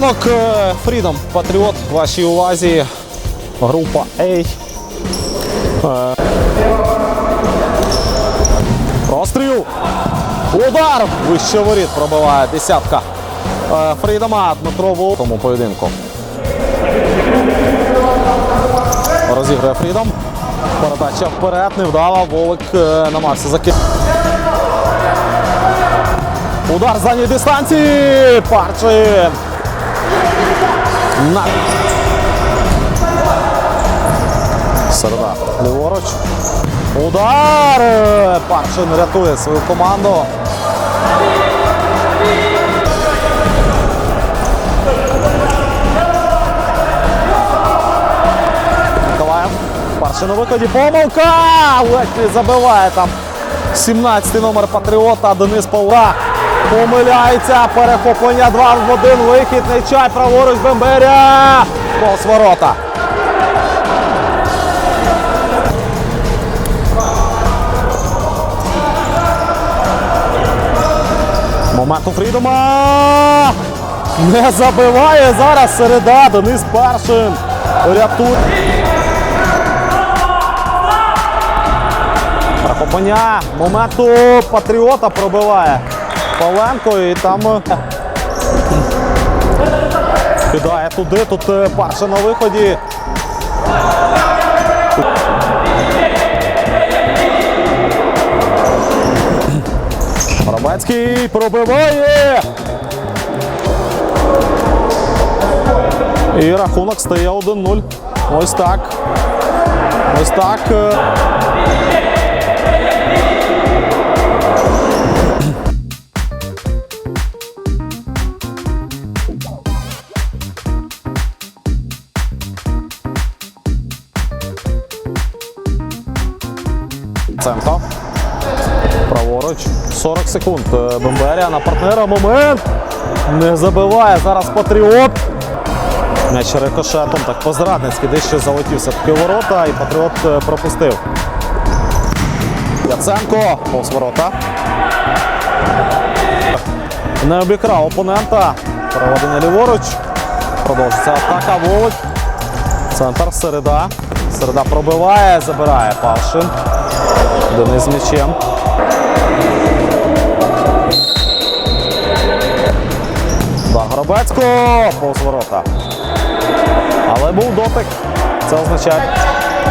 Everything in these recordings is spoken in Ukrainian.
Поєдинок е, Freedom Патріот в вашій увазі. Група А. Е, Простріл. Удар! Вище воріт пробиває десятка. Е, Фрідома Дмитро Вол в тому поєдинку. Розігрує Фрідом. Передача вперед, невдала. Волик намагався закинути. Удар з дальньої дистанції. Парчин. На. Середа. Ліворуч. Удар. Парчин рятує свою команду. Миколаїв. Парчин у виході. Помилка! Ледь забиває там. 17-й номер Патріота Денис Павла. Помиляється. Перехоплення 2 в 1. Вихід Нечай. Праворуч Бемберя. Повз ворота. Момент у Фрідома. Не забиває зараз середа. Денис Паршин. Рятує. Перехоплення моменту Патріота пробиває Павленко і там е, кидає туди. Тут е, Паршин на виході. Воробецький пробиває. І рахунок стає 1-0. Ось так. Ось так. Е, Праворуч. 40 секунд. Е, Бемберія на партнера. Момент. Не забиває. Зараз Патріот. М'яч рикошетом так по-зрадницьки дещо залетів все-таки ворота і Патріот е, пропустив. Яценко. Повз ворота. Не обікрав опонента. Переведення ліворуч. Продовжується атака. Володь. Центр. Середа. Середа пробиває, забирає Павшин. Денис з м'ячем. Да, Горобецького повз. Але був дотик. Це означає.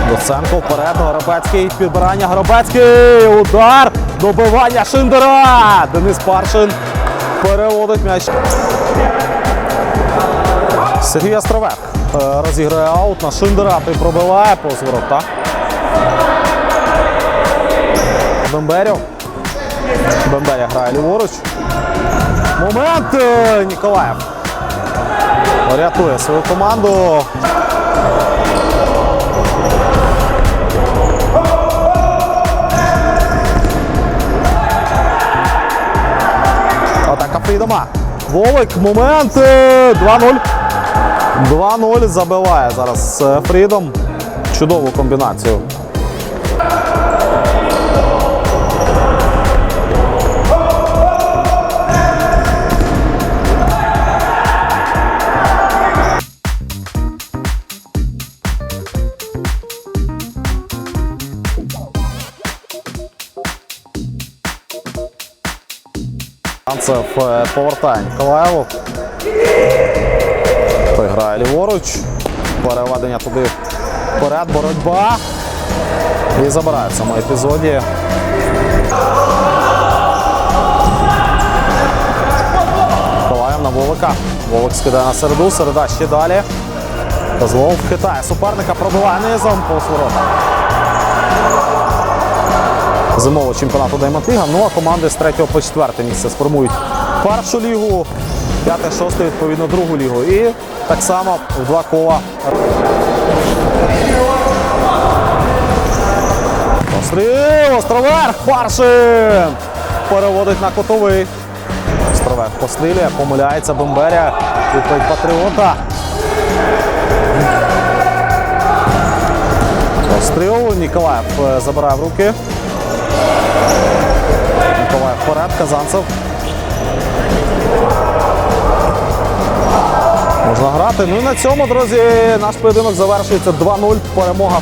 Доценко вперед. Горобецький. Підбирання. Горобецький. Удар. Добивання Шиндера. Денис Паршин переводить м'яч. Сергій Островек е, розіграє аут на Шиндера. Той пробиває повз. Бемберів. Бемберя грає ліворуч. Момент е, Ніколаєв. Рятує свою команду. Атака Фрідома. Волик. Момент. е, 2-0. 2-0 забиває зараз е, Фрідом. Чудову комбінацію. Анцев повертає Ніколаєву. Той грає ліворуч. Переведення туди вперед, боротьба. І забирає в цьому епізоді. Ніколаєв на Вовика. Вовик скидає на середу, середа ще далі. Козлов хитає суперника, пробиває низом повз ворота. Зимового чемпіонату Diamond Ліга. Ну а команди з 3 по 4 місце сформують першу лігу, 5-6 відповідно другу лігу. І так само в два кола. Постріл! Островерх! Паршин! Переводить на котовий. Островерх пострілює, помиляється Бомберя. Відповідь Патріота. Постріл. Ніколаєв е, забирає в руки. Ніколаєв вперед, Казанцев. Можна грати. Ну і на цьому, друзі, наш поєдинок завершується 2-0. Перемога.